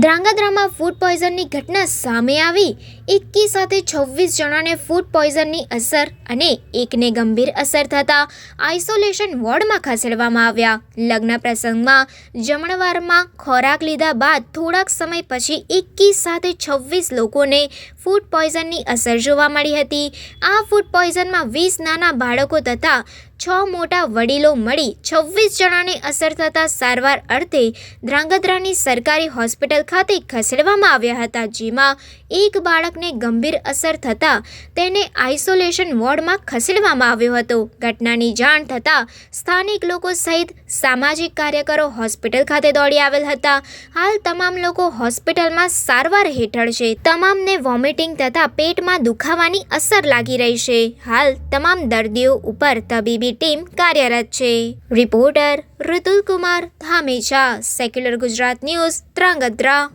ધ્રાંગધ્રામાં food પોઈઝનની ઘટના સામે આવી. એકી સાથે છવ્વીસ જણાને ફૂડ પોઈઝનની અસર અને એકને ગંભીર અસર થતાં આઇસોલેશન વોર્ડમાં ખસેડવામાં આવ્યા. લગ્ન પ્રસંગમાં જમણવારમાં ખોરાક લીધા બાદ થોડાક સમય પછી એકી સાથે છવ્વીસ લોકોને ફૂડ પોઈઝનની અસર જોવા મળી હતી. આ ફૂડ પોઈઝનમાં વીસ નાના બાળકો તથા છ મોટા વડીલો મળી છવ્વીસ જણાને અસર થતાં સારવાર અર્થે ધ્રાંગધ્રાની સરકારી હોસ્પિટલ ખાતે ખસેડવામાં આવ્યા હતા, જેમાં એક બાળકને ગંભીર અસર થતાં તેને આઇસોલેશન વોર્ડમાં ખસેડવામાં આવ્યો હતો. ઘટનાની જાણ થતાં સ્થાનિક લોકો સહિત સામાજિક કાર્યકરો હોસ્પિટલ ખાતે દોડી આવેલ હતા. હાલ તમામ લોકો હોસ્પિટલમાં સારવાર હેઠળ છે. તમામને વોમિટિંગ તથા પેટમાં દુખાવાની અસર લાગી રહી છે. હાલ તમામ દર્દીઓ ઉપર તબીબી ટીમ કાર્યરત છે. Reporter Rutul Kumar Dhamecha secular Gujarat news Trangadhra.